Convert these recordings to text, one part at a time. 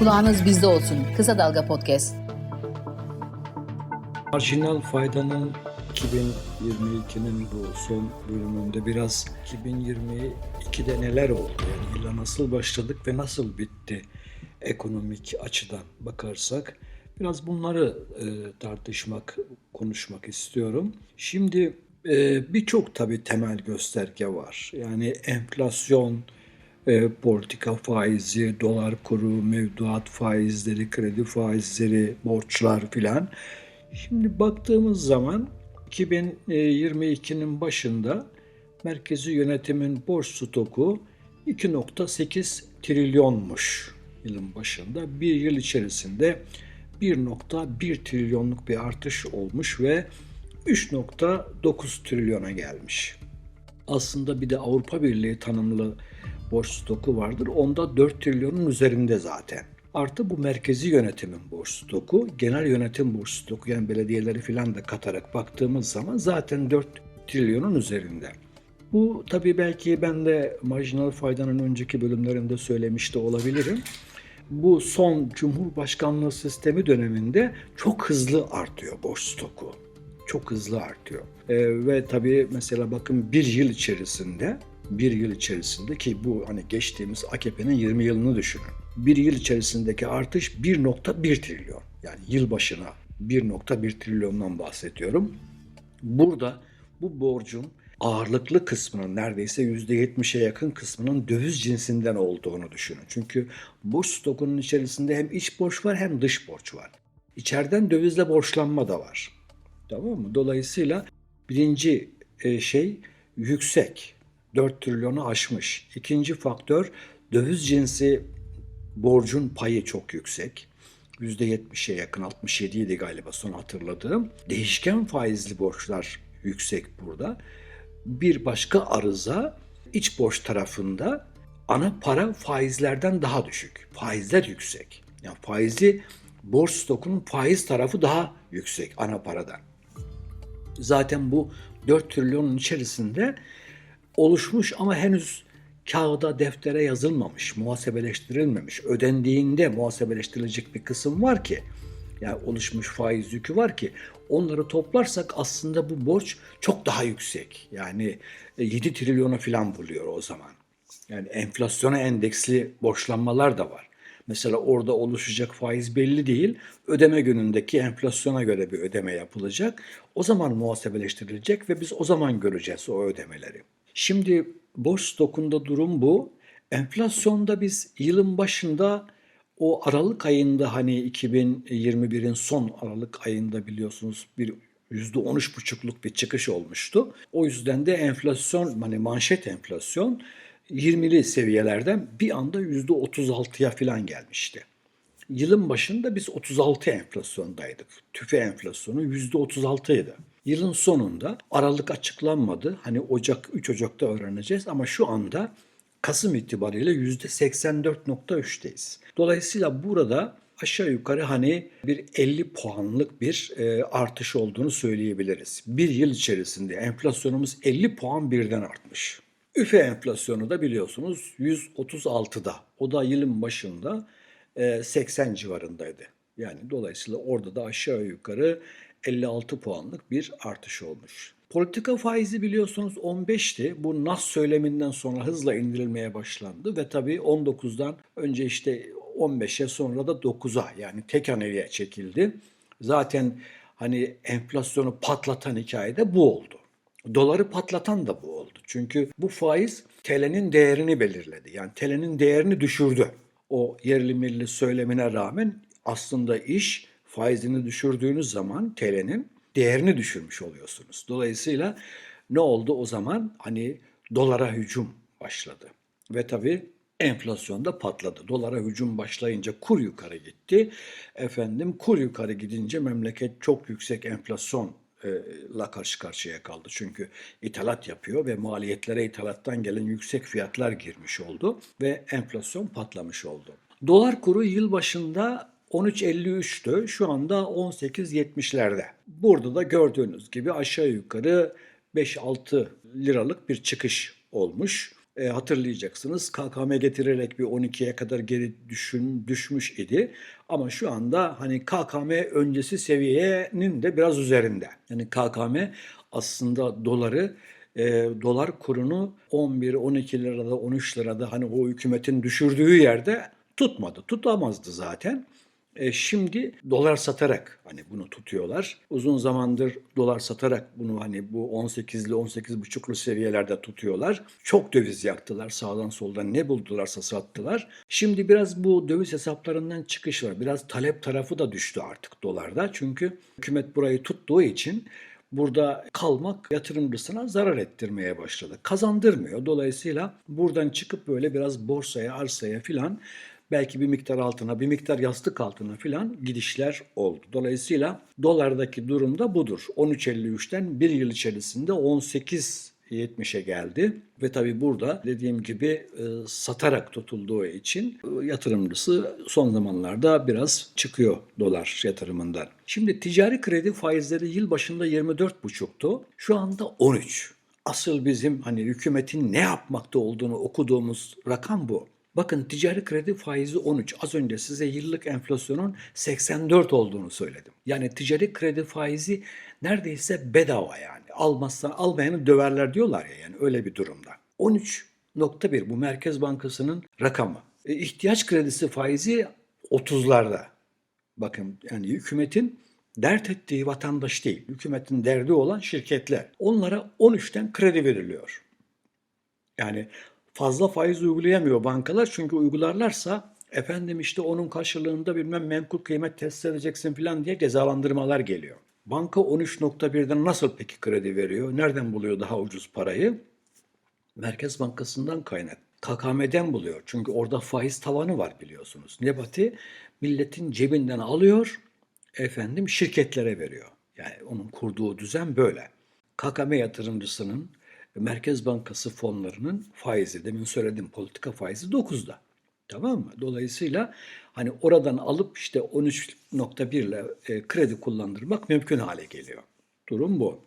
Kulağınız bizde olsun. Kısa Dalga Podcast. Marjinal faydanın 2022'nin bu son bölümünde biraz 2022'de neler oldu? Yani yıla nasıl başladık ve nasıl bitti ekonomik açıdan bakarsak biraz bunları e, tartışmak, konuşmak istiyorum. Şimdi e, birçok tabii temel gösterge var. Yani enflasyon, e, politika faizi, dolar kuru, mevduat faizleri, kredi faizleri, borçlar filan. Şimdi baktığımız zaman 2022'nin başında merkezi yönetimin borç stoku 2.8 trilyonmuş yılın başında. Bir yıl içerisinde 1.1 trilyonluk bir artış olmuş ve 3.9 trilyona gelmiş. Aslında bir de Avrupa Birliği tanımlı borç stoku vardır. Onda 4 trilyonun üzerinde zaten. Artı bu merkezi yönetimin borç stoku, genel yönetim borç stoku yani belediyeleri filan da katarak baktığımız zaman zaten 4 trilyonun üzerinde. Bu tabii belki ben de marjinal faydanın önceki bölümlerinde söylemiş de olabilirim. Bu son Cumhurbaşkanlığı sistemi döneminde çok hızlı artıyor borç stoku. Çok hızlı artıyor. Ee, ve tabii mesela bakın bir yıl içerisinde bir yıl içerisinde ki bu hani geçtiğimiz AKP'nin 20 yılını düşünün. Bir yıl içerisindeki artış 1.1 trilyon. Yani yıl başına 1.1 trilyondan bahsediyorum. Burada bu borcun ağırlıklı kısmının neredeyse %70'e yakın kısmının döviz cinsinden olduğunu düşünün. Çünkü borç stokunun içerisinde hem iç borç var hem dış borç var. İçeriden dövizle borçlanma da var. Tamam mı? Dolayısıyla birinci e, şey yüksek. 4 trilyonu aşmış. İkinci faktör döviz cinsi borcun payı çok yüksek. %70'e yakın 67 idi galiba son hatırladığım. Değişken faizli borçlar yüksek burada. Bir başka arıza iç borç tarafında ana para faizlerden daha düşük. Faizler yüksek. Yani faizli borç stokunun faiz tarafı daha yüksek ana paradan. Zaten bu 4 trilyonun içerisinde oluşmuş ama henüz kağıda, deftere yazılmamış, muhasebeleştirilmemiş, ödendiğinde muhasebeleştirilecek bir kısım var ki, yani oluşmuş faiz yükü var ki, onları toplarsak aslında bu borç çok daha yüksek. Yani 7 trilyona falan buluyor o zaman. Yani enflasyona endeksli borçlanmalar da var. Mesela orada oluşacak faiz belli değil. Ödeme günündeki enflasyona göre bir ödeme yapılacak. O zaman muhasebeleştirilecek ve biz o zaman göreceğiz o ödemeleri. Şimdi borç stokunda durum bu. Enflasyonda biz yılın başında o Aralık ayında hani 2021'in son Aralık ayında biliyorsunuz bir %13,5'luk bir çıkış olmuştu. O yüzden de enflasyon hani manşet enflasyon 20'li seviyelerden bir anda %36'ya falan gelmişti. Yılın başında biz 36 enflasyondaydık. TÜFE enflasyonu %36 idi. Yılın sonunda Aralık açıklanmadı. Hani Ocak 3 Ocak'ta öğreneceğiz ama şu anda Kasım itibariyle %84.3'teyiz. Dolayısıyla burada aşağı yukarı hani bir 50 puanlık bir e, artış olduğunu söyleyebiliriz. Bir yıl içerisinde enflasyonumuz 50 puan birden artmış. Üfe enflasyonu da biliyorsunuz 136'da. O da yılın başında 80 civarındaydı. Yani dolayısıyla orada da aşağı yukarı 56 puanlık bir artış olmuş. Politika faizi biliyorsunuz 15'ti. Bu NAS söyleminden sonra hızla indirilmeye başlandı ve tabii 19'dan önce işte 15'e sonra da 9'a yani tek haneliğe çekildi. Zaten hani enflasyonu patlatan hikaye de bu oldu. Doları patlatan da bu oldu. Çünkü bu faiz TL'nin değerini belirledi. Yani TL'nin değerini düşürdü. O yerli milli söylemine rağmen aslında iş faizini düşürdüğünüz zaman TL'nin değerini düşürmüş oluyorsunuz. Dolayısıyla ne oldu o zaman? Hani dolara hücum başladı. Ve tabii enflasyon da patladı. Dolara hücum başlayınca kur yukarı gitti. Efendim kur yukarı gidince memleket çok yüksek enflasyon la karşı karşıya kaldı. Çünkü ithalat yapıyor ve maliyetlere ithalattan gelen yüksek fiyatlar girmiş oldu ve enflasyon patlamış oldu. Dolar kuru yıl başında 13.53'tü. Şu anda 18.70'lerde. Burada da gördüğünüz gibi aşağı yukarı 5-6 liralık bir çıkış olmuş. E, hatırlayacaksınız KKM getirerek bir 12'ye kadar geri düşün, düşmüş idi. Ama şu anda hani KKM öncesi seviyenin de biraz üzerinde. Yani KKM aslında doları e, dolar kurunu 11, 12 lirada, 13 lirada hani o hükümetin düşürdüğü yerde tutmadı. Tutamazdı zaten. E, şimdi dolar satarak hani bunu tutuyorlar. Uzun zamandır dolar satarak bunu hani bu 18'li 18,5'lu seviyelerde tutuyorlar. Çok döviz yaktılar sağdan soldan ne buldularsa sattılar. Şimdi biraz bu döviz hesaplarından çıkış var. Biraz talep tarafı da düştü artık dolarda. Çünkü hükümet burayı tuttuğu için burada kalmak yatırımcısına zarar ettirmeye başladı. Kazandırmıyor. Dolayısıyla buradan çıkıp böyle biraz borsaya, arsaya filan belki bir miktar altına, bir miktar yastık altına filan gidişler oldu. Dolayısıyla dolardaki durum da budur. 13.53'ten bir yıl içerisinde 18 70'e geldi ve tabii burada dediğim gibi e, satarak tutulduğu için e, yatırımcısı son zamanlarda biraz çıkıyor dolar yatırımından. Şimdi ticari kredi faizleri yıl başında 24,5'tu. Şu anda 13. Asıl bizim hani hükümetin ne yapmakta olduğunu okuduğumuz rakam bu. Bakın ticari kredi faizi 13. Az önce size yıllık enflasyonun 84 olduğunu söyledim. Yani ticari kredi faizi neredeyse bedava yani. Almazsan almayanı döverler diyorlar ya yani öyle bir durumda. 13.1 bu Merkez Bankası'nın rakamı. E, ihtiyaç kredisi faizi 30'larda. Bakın yani hükümetin dert ettiği vatandaş değil. Hükümetin derdi olan şirketler. Onlara 13'ten kredi veriliyor. Yani fazla faiz uygulayamıyor bankalar çünkü uygularlarsa efendim işte onun karşılığında bilmem menkul kıymet test edeceksin falan diye cezalandırmalar geliyor. Banka 13.1'den nasıl peki kredi veriyor? Nereden buluyor daha ucuz parayı? Merkez Bankası'ndan kaynak. KKM'den buluyor. Çünkü orada faiz tavanı var biliyorsunuz. Nebati milletin cebinden alıyor, efendim şirketlere veriyor. Yani onun kurduğu düzen böyle. KKM yatırımcısının Merkez Bankası fonlarının faizi, demin söyledim politika faizi 9'da. Tamam mı? Dolayısıyla hani oradan alıp işte 13.1 ile e, kredi kullandırmak mümkün hale geliyor. Durum bu.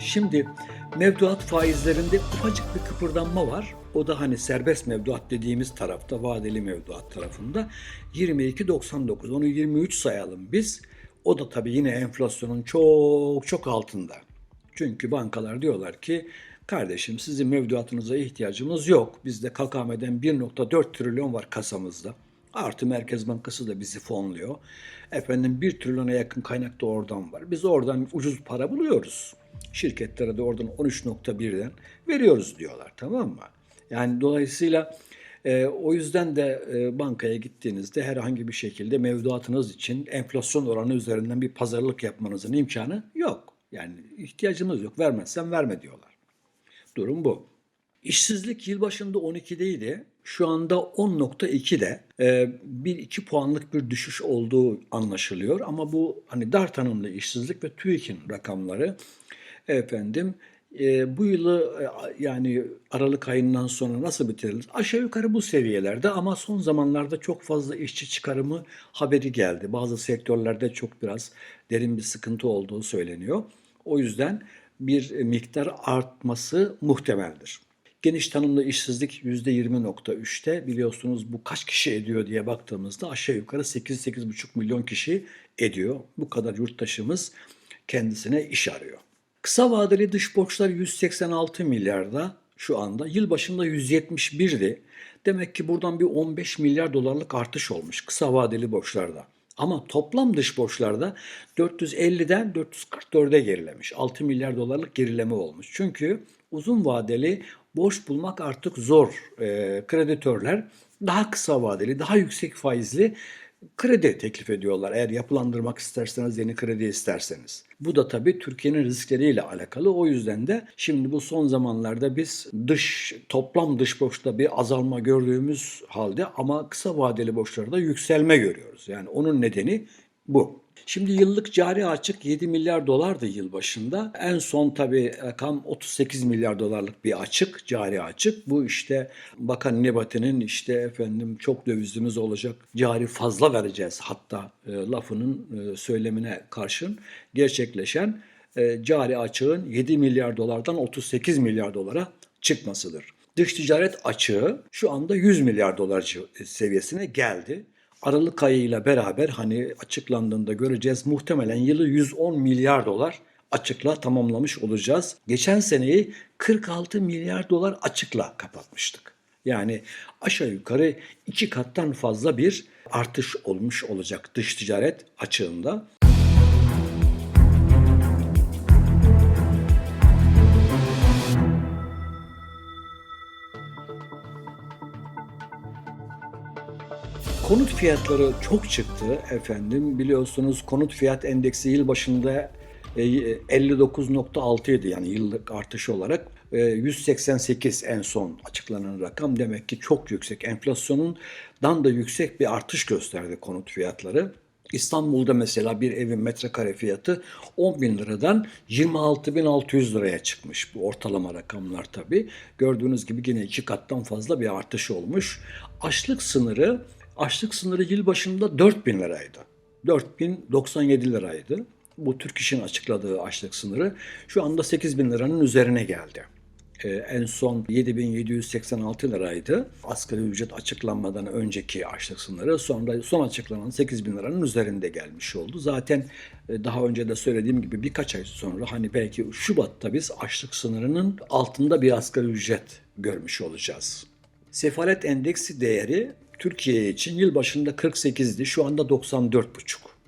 Şimdi mevduat faizlerinde ufacık bir kıpırdanma var. O da hani serbest mevduat dediğimiz tarafta, vadeli mevduat tarafında 22.99. Onu 23 sayalım biz. O da tabii yine enflasyonun çok çok altında. Çünkü bankalar diyorlar ki kardeşim sizin mevduatınıza ihtiyacımız yok. Bizde KKM'den 1.4 trilyon var kasamızda. Artı Merkez Bankası da bizi fonluyor. Efendim 1 trilyona yakın kaynak da oradan var. Biz oradan ucuz para buluyoruz. Şirketlere de oradan 13.1'den veriyoruz diyorlar tamam mı? Yani dolayısıyla e, o yüzden de e, bankaya gittiğinizde herhangi bir şekilde mevduatınız için enflasyon oranı üzerinden bir pazarlık yapmanızın imkanı yok. Yani ihtiyacımız yok. Vermezsen verme diyorlar. Durum bu. İşsizlik yılbaşında 12'deydi. Şu anda 10.2'de e, bir iki puanlık bir düşüş olduğu anlaşılıyor. Ama bu hani dar tanımlı işsizlik ve TÜİK'in rakamları efendim e, bu yılı e, yani Aralık ayından sonra nasıl bitiririz? Aşağı yukarı bu seviyelerde ama son zamanlarda çok fazla işçi çıkarımı haberi geldi. Bazı sektörlerde çok biraz derin bir sıkıntı olduğu söyleniyor. O yüzden bir miktar artması muhtemeldir. Geniş tanımlı işsizlik %20.3'te biliyorsunuz bu kaç kişi ediyor diye baktığımızda aşağı yukarı 8-8,5 milyon kişi ediyor. Bu kadar yurttaşımız kendisine iş arıyor. Kısa vadeli dış borçlar 186 milyarda şu anda. Yıl başında 171'di. Demek ki buradan bir 15 milyar dolarlık artış olmuş kısa vadeli borçlarda. Ama toplam dış borçlarda 450'den 444'e gerilemiş. 6 milyar dolarlık gerileme olmuş. Çünkü uzun vadeli borç bulmak artık zor. E, kreditörler daha kısa vadeli, daha yüksek faizli kredi teklif ediyorlar. Eğer yapılandırmak isterseniz, yeni kredi isterseniz. Bu da tabii Türkiye'nin riskleriyle alakalı. O yüzden de şimdi bu son zamanlarda biz dış toplam dış borçta bir azalma gördüğümüz halde ama kısa vadeli borçlarda yükselme görüyoruz. Yani onun nedeni bu. Şimdi yıllık cari açık 7 milyar dolardı yıl başında. En son tabii rakam 38 milyar dolarlık bir açık, cari açık. Bu işte Bakan Nebati'nin işte efendim çok dövizimiz olacak, cari fazla vereceğiz hatta e, lafının e, söylemine karşın gerçekleşen e, cari açığın 7 milyar dolardan 38 milyar dolara çıkmasıdır. Dış ticaret açığı şu anda 100 milyar dolar seviyesine geldi. Aralık ayıyla beraber hani açıklandığında göreceğiz muhtemelen yılı 110 milyar dolar açıkla tamamlamış olacağız. Geçen seneyi 46 milyar dolar açıkla kapatmıştık. Yani aşağı yukarı iki kattan fazla bir artış olmuş olacak dış ticaret açığında. Konut fiyatları çok çıktı efendim. Biliyorsunuz konut fiyat endeksi yıl başında e, 59.6 idi yani yıllık artış olarak. E, 188 en son açıklanan rakam demek ki çok yüksek. Enflasyonundan da yüksek bir artış gösterdi konut fiyatları. İstanbul'da mesela bir evin metrekare fiyatı 10 bin liradan 26.600 liraya çıkmış. Bu ortalama rakamlar tabii. Gördüğünüz gibi yine iki kattan fazla bir artış olmuş. Açlık sınırı Açlık sınırı yıl başında 4 bin liraydı. 4097 liraydı. Bu Türk İş'in açıkladığı açlık sınırı şu anda 8 bin liranın üzerine geldi. Ee, en son 7786 liraydı. Asgari ücret açıklanmadan önceki açlık sınırı. Sonra son açıklanan 8 bin liranın üzerinde gelmiş oldu. Zaten e, daha önce de söylediğim gibi birkaç ay sonra hani belki Şubat'ta biz açlık sınırının altında bir asgari ücret görmüş olacağız. Sefalet endeksi değeri Türkiye için yıl başında 48'di. Şu anda 94,5.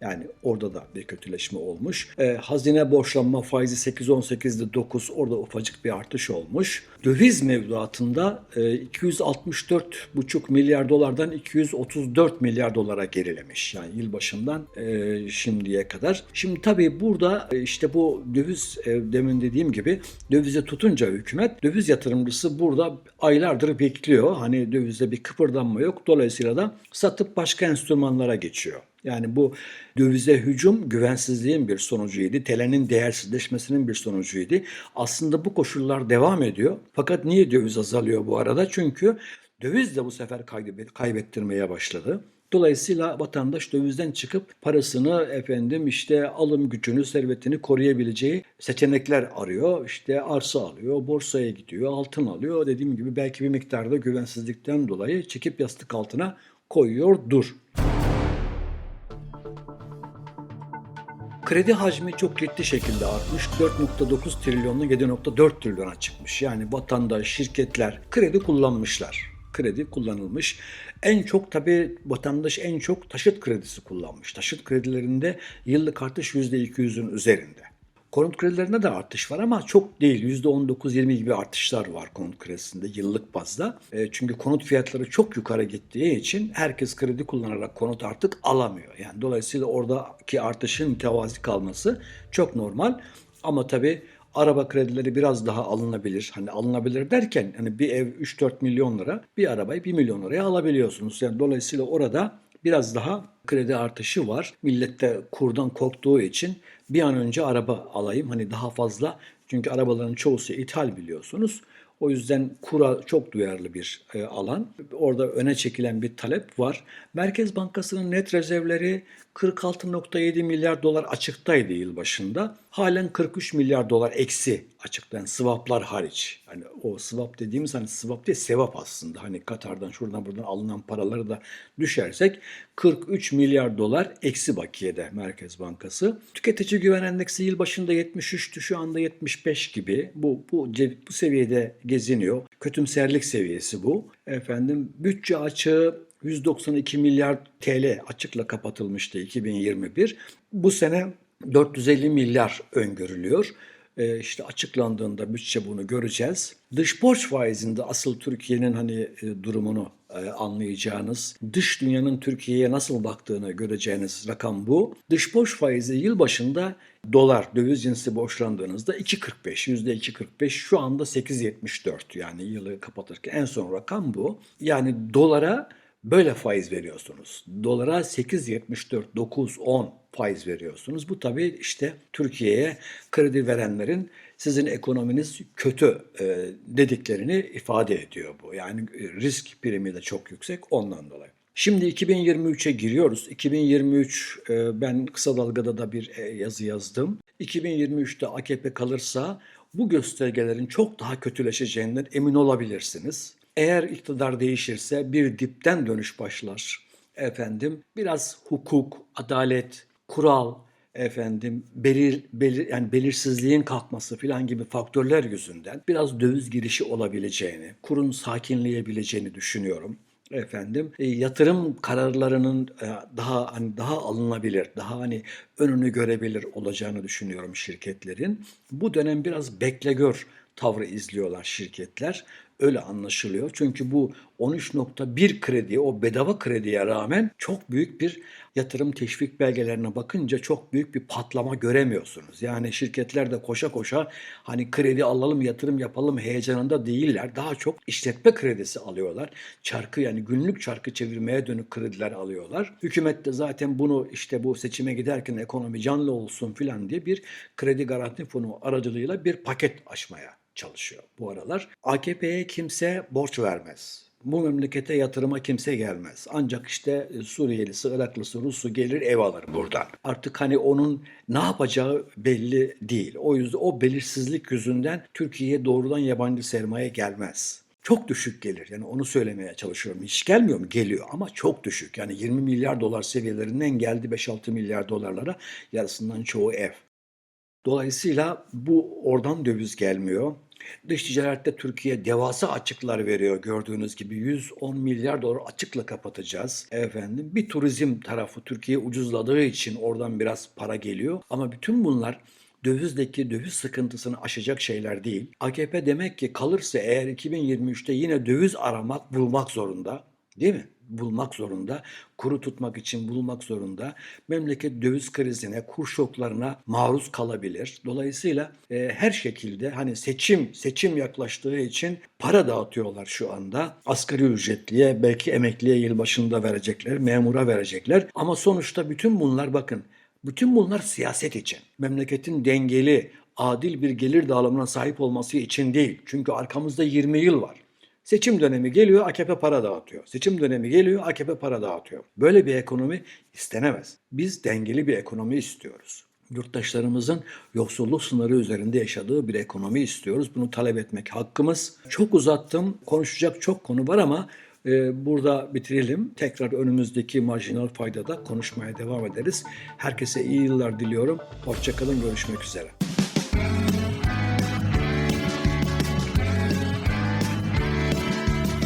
Yani orada da bir kötüleşme olmuş. Ee, hazine borçlanma faizi 8-18'di 9 orada ufacık bir artış olmuş. Döviz mevduatında e, 264,5 milyar dolardan 234 milyar dolara gerilemiş. Yani yılbaşından e, şimdiye kadar. Şimdi tabii burada e, işte bu döviz e, demin dediğim gibi dövize tutunca hükümet döviz yatırımcısı burada aylardır bekliyor. Hani dövizde bir kıpırdanma yok. Dolayısıyla da satıp başka enstrümanlara geçiyor. Yani bu dövize hücum güvensizliğin bir sonucuydu. TL'nin değersizleşmesinin bir sonucuydu. Aslında bu koşullar devam ediyor. Fakat niye döviz azalıyor bu arada? Çünkü döviz de bu sefer kaybet- kaybettirmeye başladı. Dolayısıyla vatandaş dövizden çıkıp parasını efendim işte alım gücünü, servetini koruyabileceği seçenekler arıyor. İşte arsa alıyor, borsaya gidiyor, altın alıyor. Dediğim gibi belki bir miktarda güvensizlikten dolayı çekip yastık altına koyuyordur. Kredi hacmi çok ciddi şekilde artmış. 4.9 trilyonla 7.4 trilyona çıkmış. Yani vatandaş, şirketler kredi kullanmışlar. Kredi kullanılmış. En çok tabii vatandaş en çok taşıt kredisi kullanmış. Taşıt kredilerinde yıllık artış %200'ün üzerinde. Konut kredilerinde de artış var ama çok değil. %19-20 gibi artışlar var konut kredisinde yıllık bazda. E, çünkü konut fiyatları çok yukarı gittiği için herkes kredi kullanarak konut artık alamıyor. Yani dolayısıyla oradaki artışın mütevazi kalması çok normal. Ama tabii araba kredileri biraz daha alınabilir. Hani alınabilir derken hani bir ev 3-4 milyon lira, bir arabayı 1 milyon liraya alabiliyorsunuz. Yani dolayısıyla orada biraz daha kredi artışı var. Millet de kurdan korktuğu için bir an önce araba alayım. Hani daha fazla çünkü arabaların çoğusu ithal biliyorsunuz. O yüzden kura çok duyarlı bir e, alan. Orada öne çekilen bir talep var. Merkez Bankası'nın net rezervleri 46.7 milyar dolar açıktaydı yıl başında. Halen 43 milyar dolar eksi açıkta. Yani swaplar hariç. Hani o swap dediğimiz hani swap değil sevap aslında. Hani Katar'dan şuradan buradan alınan paraları da düşersek 43 milyar dolar eksi bakiyede Merkez Bankası. Tüketici güven endeksi yıl başında 73'tü şu anda 75 gibi. Bu bu bu seviyede geziniyor. Kötümserlik seviyesi bu. Efendim bütçe açığı 192 milyar TL açıkla kapatılmıştı 2021. Bu sene 450 milyar öngörülüyor. Ee, işte açıklandığında bütçe bunu göreceğiz. Dış borç faizinde asıl Türkiye'nin hani e, durumunu e, anlayacağınız, dış dünyanın Türkiye'ye nasıl baktığını göreceğiniz rakam bu. Dış borç faizi yıl başında dolar, döviz cinsi borçlandığınızda 2.45, %2.45 şu anda 8.74 yani yılı kapatırken en son rakam bu. Yani dolara böyle faiz veriyorsunuz. Dolara 8.74, 9, 10 faiz veriyorsunuz. Bu tabii işte Türkiye'ye kredi verenlerin sizin ekonominiz kötü e, dediklerini ifade ediyor bu. Yani e, risk primi de çok yüksek ondan dolayı. Şimdi 2023'e giriyoruz. 2023 e, ben kısa dalgada da bir e, yazı yazdım. 2023'te AKP kalırsa bu göstergelerin çok daha kötüleşeceğinden emin olabilirsiniz. Eğer iktidar değişirse bir dipten dönüş başlar. Efendim biraz hukuk, adalet, kural, efendim belir, belir yani belirsizliğin kalkması filan gibi faktörler yüzünden biraz döviz girişi olabileceğini, kurun sakinleyebileceğini düşünüyorum efendim e, yatırım kararlarının e, daha hani daha alınabilir, daha hani önünü görebilir olacağını düşünüyorum şirketlerin. Bu dönem biraz bekle gör tavrı izliyorlar şirketler. Öyle anlaşılıyor. Çünkü bu 13.1 krediye, o bedava krediye rağmen çok büyük bir yatırım teşvik belgelerine bakınca çok büyük bir patlama göremiyorsunuz. Yani şirketler de koşa koşa hani kredi alalım, yatırım yapalım heyecanında değiller. Daha çok işletme kredisi alıyorlar. Çarkı yani günlük çarkı çevirmeye dönük krediler alıyorlar. Hükümet de zaten bunu işte bu seçime giderken ekonomi canlı olsun filan diye bir kredi garanti fonu aracılığıyla bir paket açmaya çalışıyor bu aralar. AKP'ye kimse borç vermez. Bu memlekete yatırıma kimse gelmez. Ancak işte Suriyelisi, Iraklısı, Rusu gelir ev alır buradan. Artık hani onun ne yapacağı belli değil. O yüzden o belirsizlik yüzünden Türkiye'ye doğrudan yabancı sermaye gelmez. Çok düşük gelir. Yani onu söylemeye çalışıyorum. Hiç gelmiyor mu? Geliyor ama çok düşük. Yani 20 milyar dolar seviyelerinden geldi 5-6 milyar dolarlara. Yarısından çoğu ev. Dolayısıyla bu oradan döviz gelmiyor. Dış ticarette Türkiye devasa açıklar veriyor gördüğünüz gibi 110 milyar dolar açıkla kapatacağız efendim. Bir turizm tarafı Türkiye ucuzladığı için oradan biraz para geliyor ama bütün bunlar dövizdeki döviz sıkıntısını aşacak şeyler değil. AKP demek ki kalırsa eğer 2023'te yine döviz aramak, bulmak zorunda. Değil mi? bulmak zorunda, kuru tutmak için bulmak zorunda. Memleket döviz krizine, kur şoklarına maruz kalabilir. Dolayısıyla e, her şekilde hani seçim seçim yaklaştığı için para dağıtıyorlar şu anda. Asgari ücretliye, belki emekliye yılbaşında verecekler, memura verecekler. Ama sonuçta bütün bunlar bakın, bütün bunlar siyaset için. Memleketin dengeli, adil bir gelir dağılımına sahip olması için değil. Çünkü arkamızda 20 yıl var. Seçim dönemi geliyor AKP para dağıtıyor. Seçim dönemi geliyor AKP para dağıtıyor. Böyle bir ekonomi istenemez. Biz dengeli bir ekonomi istiyoruz. Yurttaşlarımızın yoksulluk sınırı üzerinde yaşadığı bir ekonomi istiyoruz. Bunu talep etmek hakkımız. Çok uzattım. Konuşacak çok konu var ama e, burada bitirelim. Tekrar önümüzdeki marjinal faydada konuşmaya devam ederiz. Herkese iyi yıllar diliyorum. Hoşçakalın. Görüşmek üzere.